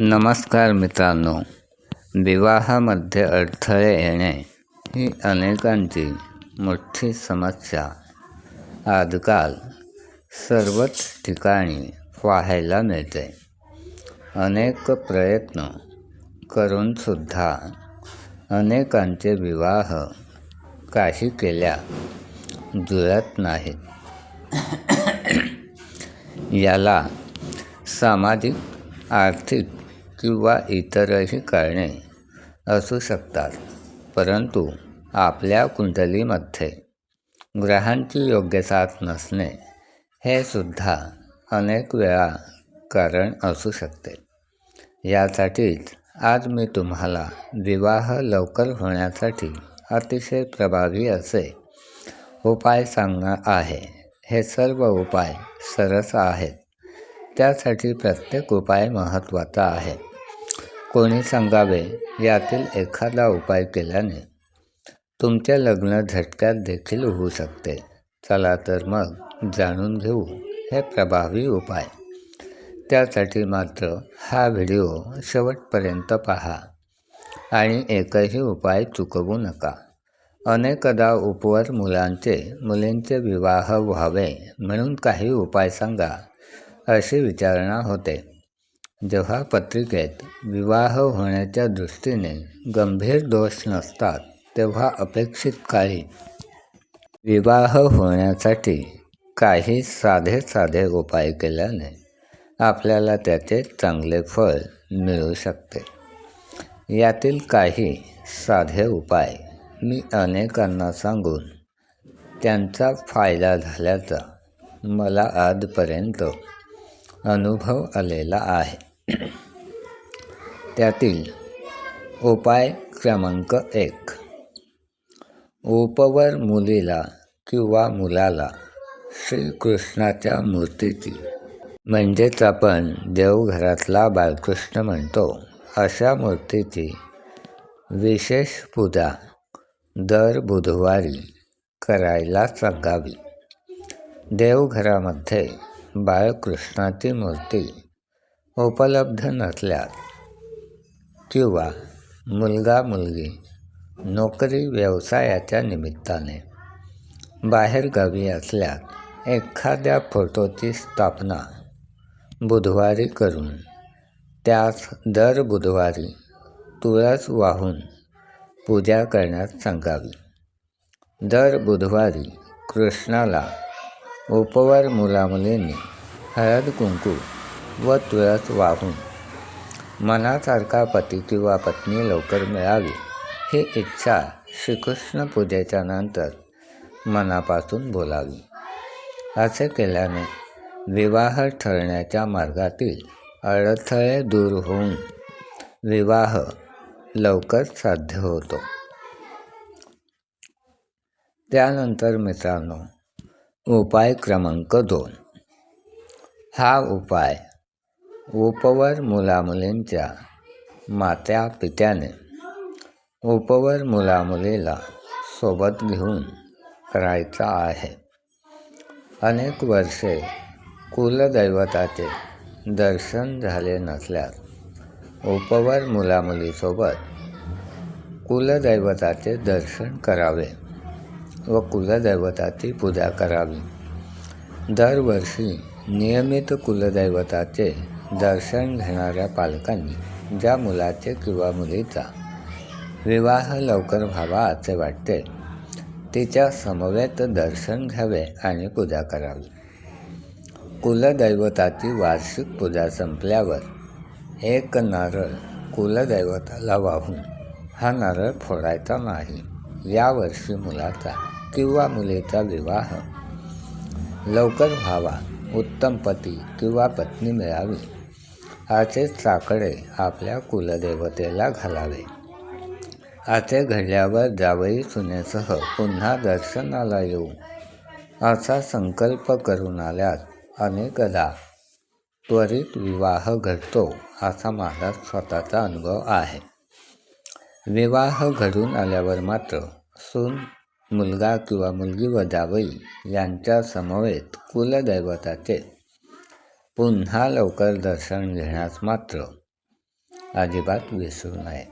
नमस्कार मित्रांनो विवाहामध्ये अडथळे येणे ही अनेकांची मोठी समस्या. आजकाल सर्वच ठिकाणी पाहायला मिळते. अनेक प्रयत्न करूनसुद्धा अनेकांचे विवाह काही केल्या जुळत नाहीत. याला सामाजिक आर्थिक किंवा इतरही कारणे असू शकतात परंतु आपल्या कुंडलीमध्ये ग्रहांची योग्य साथ नसणे हे सुद्धा अनेक वेळा कारण असू शकते. यासाठीच आज मी तुम्हाला विवाह लवकर होण्यासाठी अतिशय प्रभावी असे उपाय सांगणार आहे. हे सर्व उपाय सरस आहेत. त्यासाठी प्रत्येक उपाय महत्त्वाचा आहे. कोणी सांगावे यातील एखादा उपाय केल्याने तुमचे लग्न झटक्यात देखील होऊ शकते. चला तर मग जाणून घेऊ हे प्रभावी उपाय. त्यासाठी मात्र हा व्हिडिओ शेवटपर्यंत पहा आणि एकही उपाय चुकवू नका. अनेकदा उपवर मुलांचे मुलींचे विवाह व्हावे म्हणून काही उपाय सांगा अशी विचारणा होते. जेव्हा पत्रिकेत विवाह होण्याच्या दृष्टीने गंभीर दोष नसतात तेव्हा अपेक्षित काळी विवाह होण्यासाठी काही साधे साधे उपाय केल्याने आपल्याला त्याचे चांगले फळ मिळू शकते. यातील काही साधे उपाय मी अनेकांना सांगून त्यांचा फायदा झाल्याचा मला आजपर्यंत अनुभव आलेला आहे. त्यातील उपाय क्रमांक एक. उपवर मुलीला किंवा मुलाला श्रीकृष्णाच्या मूर्तीची म्हणजेच आपण देवघरातला बालकृष्ण म्हणतो अशा मूर्तीची विशेष पूजा दर बुधवारी करायला सांगावी. देवघरामध्ये बाळकृष्णाची मूर्ती उपलब्ध नसल्यास किंवा मुलगा मुलगी नोकरी व्यवसायाच्या निमित्ताने बाहेरगावी असल्यास एखाद्या फोटोची स्थापना बुधवारी करून त्यास दर बुधवारी तुळस वाहून पूजा करण्यास सांगावी. दर बुधवारी कृष्णाला उपवर मुलामुलींनी हळद कुंकू व तुळस वाहून. मनासारखा पती किंवा पत्नी लवकर मिळावी ही इच्छा श्रीकृष्ण पूजेच्या नंतर मनापासून बोलावी. असे केल्याने विवाह ठरण्याच्या मार्गातील अडथळे दूर होऊन विवाह लवकर साध्य होतो. त्यानंतर मित्रांनो उपाय क्रमांक दोन. हा उपाय उपवर मुलामुलींच्या मात्या पित्याने उपवर मुलामुलीला सोबत घेऊन करायचा आहे. अनेक वर्षे कुलदैवताचे दर्शन झाले नसल्यास उपवर मुलामुलीसोबत कुलदैवताचे दर्शन करावे व कुलदैवताची पूजा करावी. दरवर्षी नियमित कुलदैवताचे दर्शन घेणाऱ्या पालकांनी ज्या मुलाचे किंवा मुलीचा विवाह लवकर व्हावा असे वाटते तिच्या समवेत दर्शन घ्यावे आणि पूजा करावी. कुलदैवताची वार्षिक पूजा संपल्यावर एक नारळ कुलदैवताला वाहून हा नारळ फोडायचा नाही. यावर्षी मुलाचा किंवा मुलीचा विवाह लवकर व्हावा उत्तम पती किंवा पत्नी मिळावी. आचे चाकडे आपल्या कुलदेवतेला घालावे. असे घडल्यावर जावई सुनेसह पुन्हा दर्शनाला येऊ. असा संकल्प करून आल्यास अनेकदा त्वरित विवाह घडतो असा माझा स्वतःचा अनुभव आहे. विवाह घडून आल्यावर मात्र सून मुलगा किंवा मुलगी व जावई यांच्या समवेत कुलदैवताचे पुन्हा लवकर दर्शन घेण्यास मात्र अजिबात विसरू नये.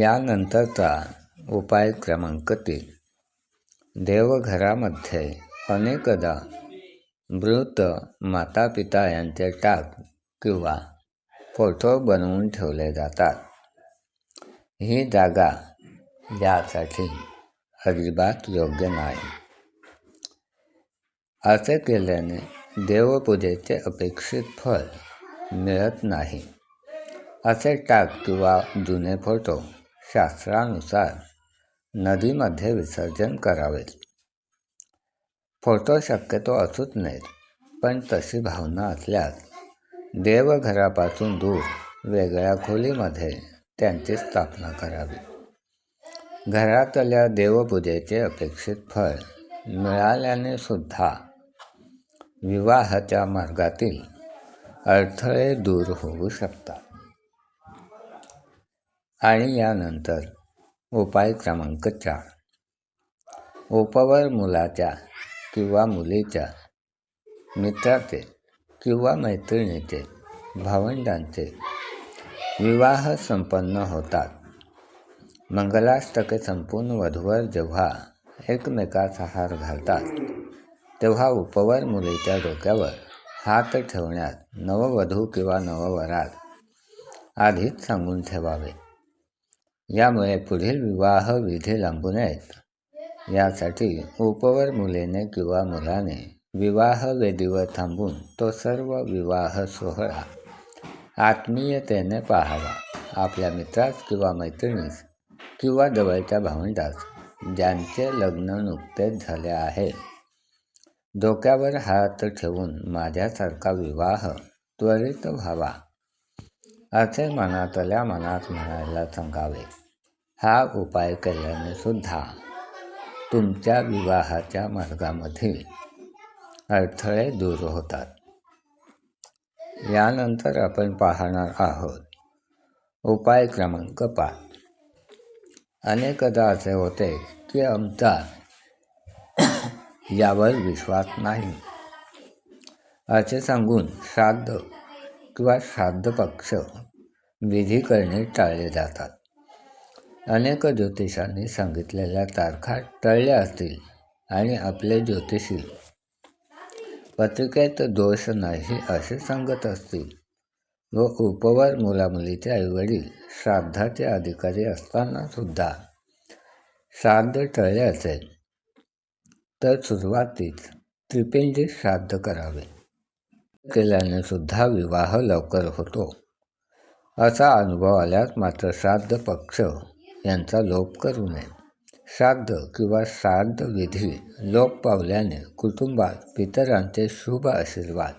यानंतरचा उपाय क्रमांक तीन. देवघरामध्ये अनेकदा मृत मातापिता यांचे टाक किंवा फोटो बनवून ठेवले जातात. ही जागा यासाठी अजिबात योग्य नाही. असे केल्याने देवपूजेचे अपेक्षित फळ मिळत नाही. असे टाक किंवा जुने फोटो शास्त्रानुसार नदीमध्ये विसर्जन करावे फोटो शक्यतो असूच नाहीत पण तशी भावना असल्यास देवघरापासून दूर वेगळ्या खोलीमध्ये त्यांची स्थापना करावी. घरातल्या देवपूजेचे अपेक्षित फळ मिळाल्याने सुद्धा विवाहाच्या मार्गातील अडथळे दूर होऊ शकतात. आणि यानंतर उपाय क्रमांक चार. उपवर मुलाच्या किंवा मुलीच्या मित्राचे किंवा मैत्रिणीचे भावंडांचे विवाह संपन्न होतात. मंगलाष्टके संपूर्ण वधूवर जेव्हा एकमेकाचा हार घालतात तेव्हा उपवर मुलीच्या डोक्यावर हात ठेवण्यात नववधू किंवा नववरात आधीच सांगून ठेवावे. यामुळे पुढील विवाह विधी लांबू नयेत यासाठी उपवर मुलीने किंवा मुलाने विवाह वेदीवर थांबून तो सर्व विवाह सोहळा आत्मीयतेने पाहावा. आपल्या मित्रास किंवा मैत्रिणीस किंवा जवळच्या भावंडास ज्यांचे लग्न नुकतेच झाले आहे डोक्यावर हात ठेवून माझ्यासारखा विवाह त्वरित व्हावा असे मनातल्या मनात म्हणायला सांगावे. हा उपाय केल्याने सुद्धा तुमच्या विवाहाच्या मार्गामधील अडथळे दूर होतात. यानंतर आपण पाहणार आहोत उपाय क्रमांक पाच. अनेकदा असे होते की आमचा यावर विश्वास नाही. असे सांगून श्राद्ध किंवा श्राद्ध पक्ष विधी करणे टाळले जातात. अनेक ज्योतिषांनी सांगितलेल्या तारखा टळल्या असतील आणि आपले ज्योतिषी पत्रिकेत दोष नाही असे सांगत असतील व उपवर मुलामुलीचे आईवडील श्राद्धाचे अधिकारी असताना सुद्धा श्राद्ध टळले असेल. तर सुरुवातीत त्रिपिंडी श्राद्ध करावे. केल्याने सुद्धा विवाह लवकर होतो. असा अनुभव आल्यास मात्र श्राद्ध पक्ष यांचा लोप करू नये. श्राद्ध किंवा श्राद्ध विधी लोप पावल्याने कुटुंबात पितरांचे शुभ आशीर्वाद.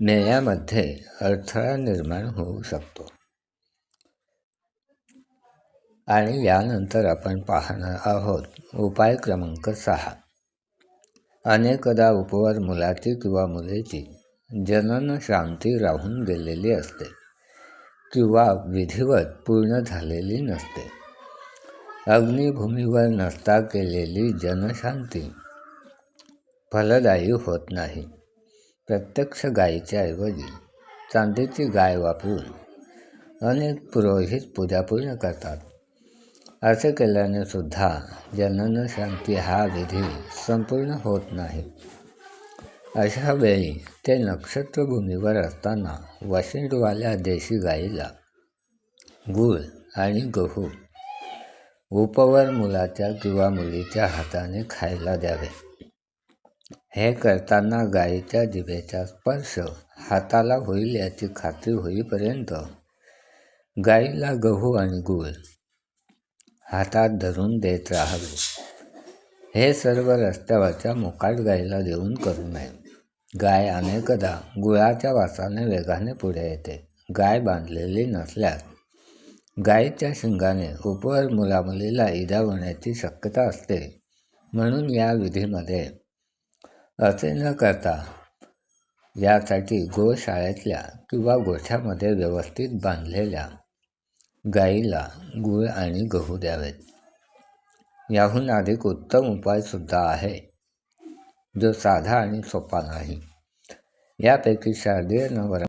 मेळ्यामध्ये अडथळा निर्माण होऊ शकतो. आणि यानंतर आपण पाहणार आहोत उपाय क्रमांक सहा. अनेकदा उपवर मुलाची किंवा मुलीची जनन शांती राहून गेलेली असते किंवा विधिवत पूर्ण झालेली नसते. अग्निभूमीवर नसता केलेली जनशांती फलदायी होत नाही. प्रत्यक्ष गायीच्या ऐवजी चांदीची गाय वापरून अनेक पुरोहित पूजा पूर्ण करतात. असे केल्याने सुद्धा जनन शांती हा विधी संपूर्ण होत नाही. अशा वेळी ते नक्षत्रभूमीवर असताना वशिंडवाल्या देशी गाईला गूळ आणि गहू उपवर मुलाच्या किंवा मुलीच्या हाताने खायला द्यावे. हे करताना गायीच्या जिभेचा स्पर्श हाताला होईल याची खात्री होईपर्यंत गाईला गहू आणि गूळ हातात धरून देत राहावे. हे सर्व रस्त्यावरच्या मुकाट गायीला देऊन करू नये. गाय अनेकदा गुळाच्या वासाने वेगाने पुढे येते. गाय बांधलेली नसल्यास गायीच्या शिंगाने उपवर मुलामुलीला इजा होण्याची शक्यता असते. म्हणून या विधीमध्ये असे न करता यासाठी गोशाळेतल्या किंवा गोठ्यामध्ये व्यवस्थित बांधलेल्या गाईला गूळ आणि गहू द्यावेत. याहून अधिक उत्तम उपायसुद्धा आहे. जो साधा आणि सोपा नाही. यापैकी शारदीय नवरा